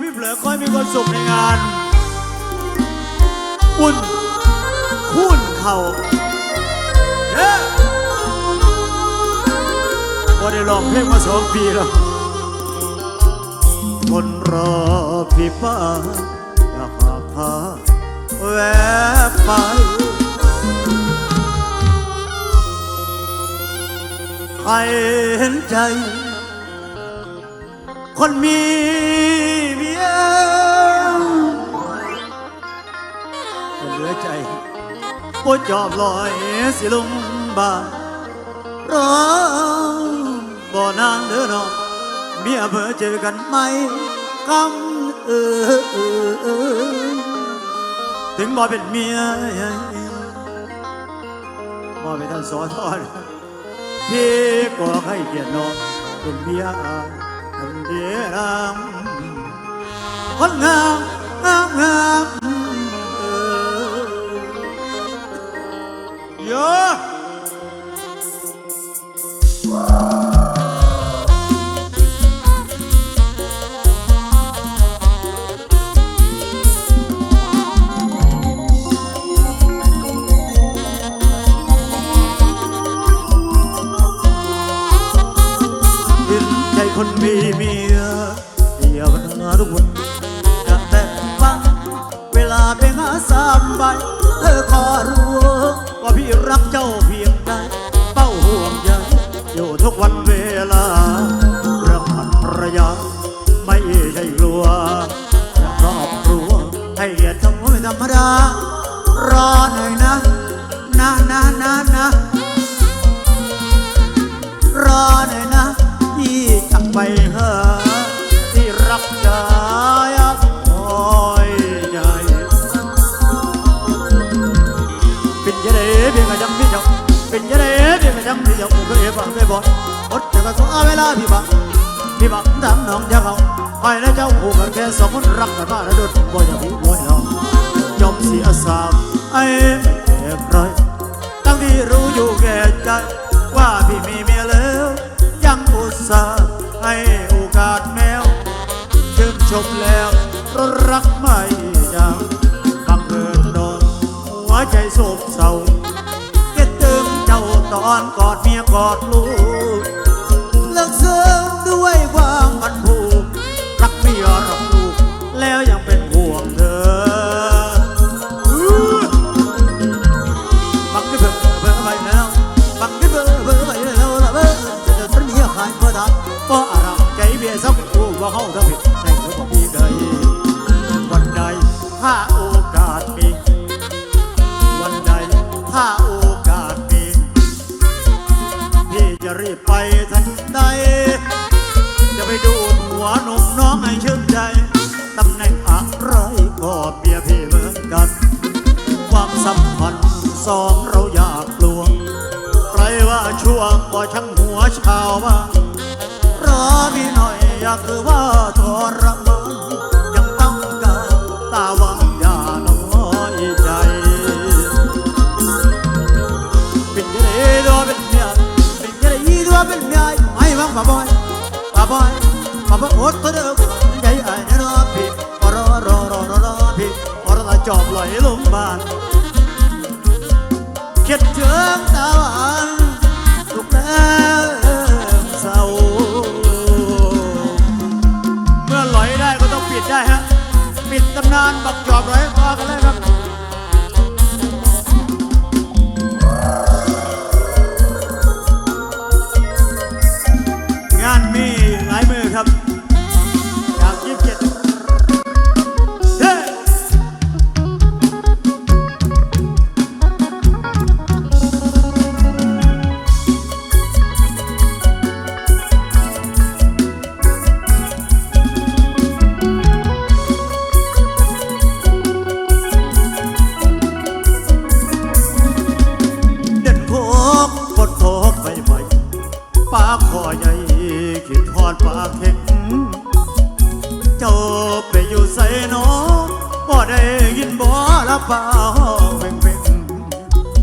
พี่เผลอคอยมีความสุขในงาน อุ่นคุ้นเข่าเย้บ่ได้ร้องเพลงมาสองปีแล้วคนรอพี่ป้าอยากหาพาแวะไปใครเห็นใจ คนมีเมียเหลือใจปวดจอบลอยสิลงบานรอบ่นานเด้อน้องเมียเพอเจอกันไหมคำเออถึงบ่เป็นเมียบ่เป็นท่านสอทอดพี่ก็ให้เกียรติน้องเป็นเมียคนเดีย วคนงามง เดียวหาทุกคนอยากแต่ฟัง เวลาไปหาสามใบเธอขอรู้ว่าพี่รักเจ้าเพียงใดเป้าห่วงใยอยู่ทุกวันเวลาเรื่องภรรยาไม่ใช่กลัวอยากครอบครัวให้เกียรติเขาไม่ธรรมดารอหน่อยนะนะนะนะนะรอหน่อยนะพี่จะไปหา เป็นยังไงเพียงกระจำพี่เจ้าเคยฟังเคยบอกอดจะกระทเวลาพี่บังพี่บังทำน้องจะเขาไปแล้วเจ้าหูกันแค่สองคนรักกันมาแล้วโดบ่อยางพี่บ่อยเรายอมเสียสามไอ้แอบไรตั้งที่รู้อยู่แก่ใจว่าพี่มีเมียแล้วยังอุตส่าห์ให้โอกาสแมวชื่นชมแล้วรักไม่ยังบังเอิญโดนหัวใจโศกเศร้า อนกอดเมียกอดลูก ช่วงก็ช่างหัวชาวบ้านรอพี่หน่อยอยากคือว่าทรมานยังต้องการตาหวังอย่าน้อยใจเป็นยังไงตัวเป็นเมียเป็นยังไงตัวเป็นเมียไม่บังป่าบอยป่าบอยป่าบอยอดตัวเด้อใจไอ้เนี่ยรอพี่รอรอรอรอรอพี่รอรอจอบลอยลงบ้านคิดถึงตะวัน เศร้าเมื่อลอยได้ก็ต้องปิดได้ฮะ ปิดตำนานบักจอบร้อยพอกันเลยครับ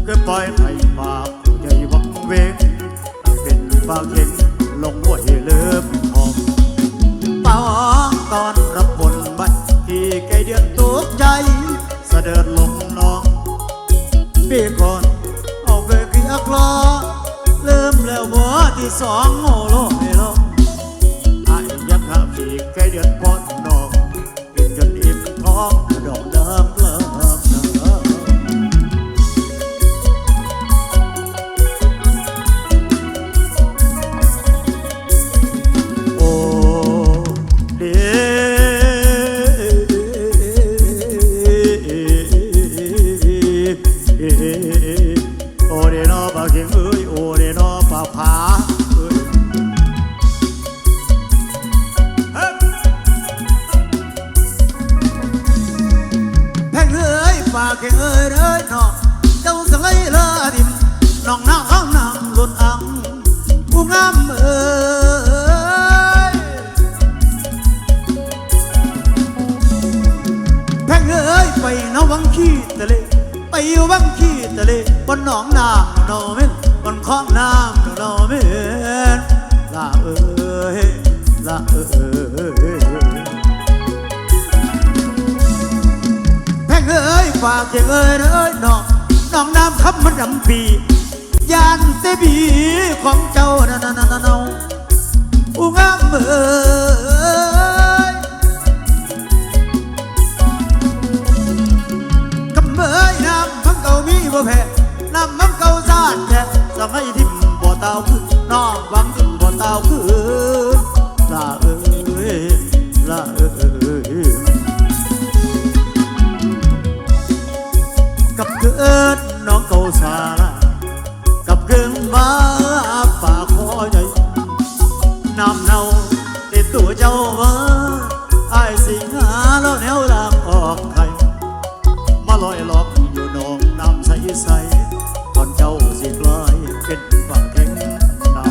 คือปล่อยให้บาปผู้ใหญ่วังเวงเป็นบาเข็งลงหัวเหลือมทองปองตอนรับบนบัดที่ไกลเดือนตกใจเสด็จลงน้องปีก่อนเอาไปกี่อักล้อเริ่มแล้วว่ที่สองโง่โลกให้ลงไอ้ยักษ์หาปีไกลเดือนก่อนน้องกินจนอิ่มท้อง โอเดนอปากเก่งเอ้ยโอเดนอปากผาเอ้ยแพงเอ้ยปากเก่งเอ้ยเอ้ยน้องเจ้าสังไงเลอดิมน้องน้ำข้างน้ำลุนอังผู้งามเอ่ยแพงเอ้ยไปนวังขี้ทะเลไปวังขี้ ทะเลบนหนองน้ำโนเมนบนคลองน้ำโนเมนลาเอ้ยลาเอ้ยแพงเอ้ยฝากเจเอ้ยเอ้ยน้องน้องน้ำคำมันดำปียานเตบีของเจ้านานานานาอุ้งอ้ามเอ๋ย เก่ามีบ่แพ้น้ำมันเก่าซ่านแท้สมัยทิมบ่เตาคือน้องหวังทิมบ่เตาคือลาเอ้ยลาเอ้ยกับเกิดน้องเก่าสาน ใสใสก่อนเจ้าสิกลายเป็นป่าแข็งเนา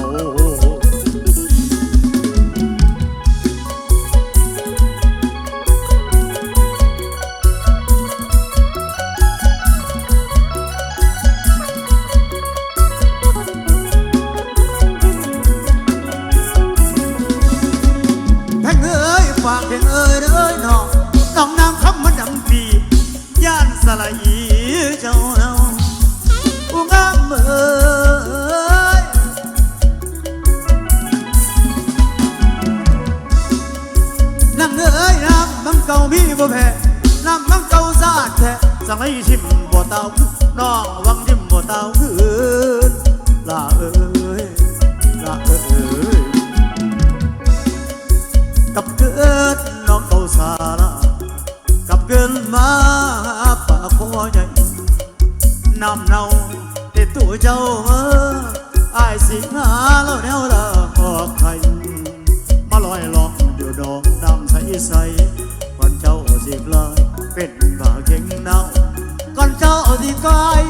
แพงเอ้ยฝากแพงเอ้ย สังให้ชิมบ่เตาน้องวังชิมบ่เตาขึ้นลาเอ้ยลาเอ้ยกับเกิดน้องเก่าสาระกับเกินมาป่าคอใหญ่น้ำเนาติดตัวเจ้าเออไอ้ายสิงหาแล้วแนวละออกไข่มาลอยหลอกอยู่ดอกดำใสใสก่อนเจ้าสิกลายเป็นป่าเก่งนา เจ้าสิกาย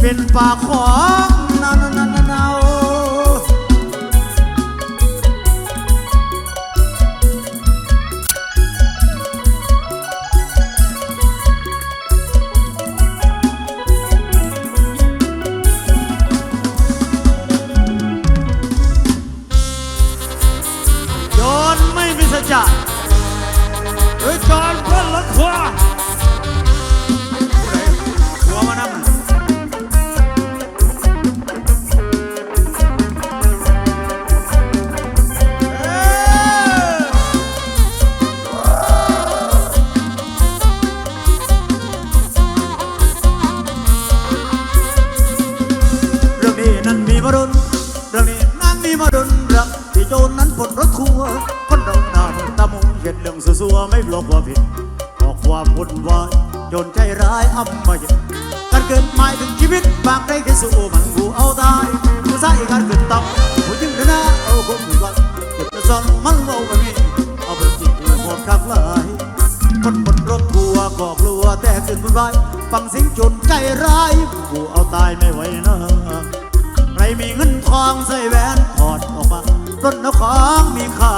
เป็นป่าของ ไม่บอกว่าผิดออกความวุ่นวายโจรใจร้ายอำมาเย็นการเกินหมายถึงชีวิตบางได้แค่สู้มันกูเอาตายผู้ชายการเกินต่ำผู้หญิงดินหน้าเอาคนอื่นไว้เก็บจะซ่อนมันเอาไปมีเอาไปจิตหมดคักหลายคนบนรถทัวก็กลัวแต่ขึ้นบนไว้ฟังเสิงจนใจร้ายกูเอาตายไม่ไหวนะใครมีเงินทองใส่แหวนถอดออกมาต้นเอาของมีค่า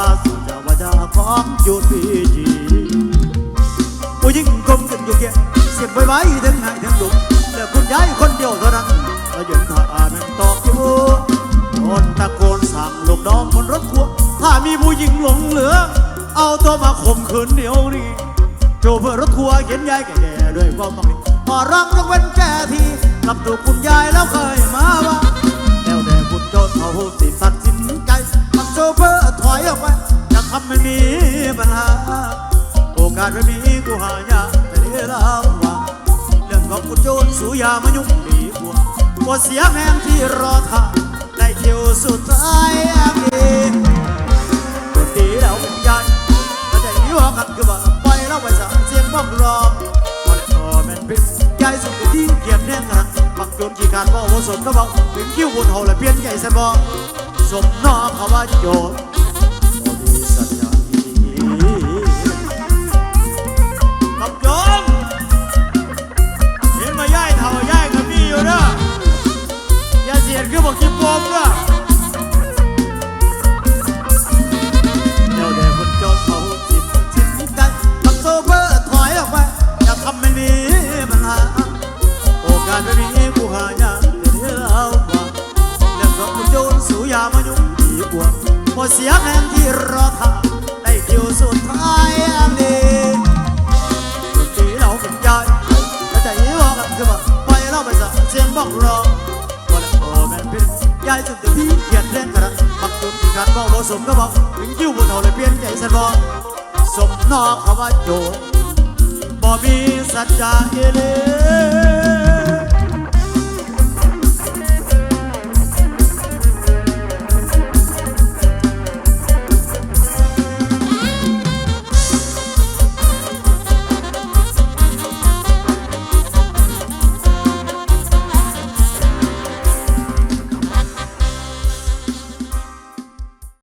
เสียงไว้ไว้ทั้งไหนทั้งดุแล้วคุณยายคนเดียวเท่านั้นก็ยังท่านั้นตอกอยู่คนตะโกนสั่งลูกน้องบนรถทัวร์ถ้ามีผู้หญิงหลงเหลือ เอาตัวมาข่มขืนเดี๋ยวนี้โจเพื่อรถทัวร์เข็นยายแก่ๆด้วยความต้องมีพอรังยกเว้นแก่ทีกับถูกคุณยายแล้วเคยมาว่าแล้วแต่คุณโจทย์เขาสิสัตว์สินเฟอร์ถอยออกไปจะทำไม่มีปัญหา โอกาสไม่มีกูหายากแต่เดี๋ยว ของกูโจรสูยามายุ่งดีกว่าปวดเสียแมงที่รอท่าได้คิวสุดท้ายอันนี้ดนตรีแล้วเป็นใหญ่ก็ได้ยินว่ากันคือว่าไปแล้วไปสั่งเสียงบ้อกรองพอแล้วพอแม่นเป็นใหญ่สุดที่เกียรแน่นกันบักโจรขี้การบอกว่าสมก็บอกเป็นคิวบนหอและเปลี่ยนใหญ่สมองสมนอเขาว่าโจร รอท่าได้คิวสุดท้ายอันนี้ดนตรีเราเป็นยายแต่ใจว่ากันคือว่าไปเราไปสั่เสียงบอกรอว่าแล้วโอ้แม่นเป็นยายจนจะพี่เขียนเล่นกระบักจนที่ขาดบอกบ่สมก็บอกถึงคิ้วบนเท่าเลยเปลี่ยนใจสันบอกสมนอกเขาว่าโจบ่มีสัจจะเอเล่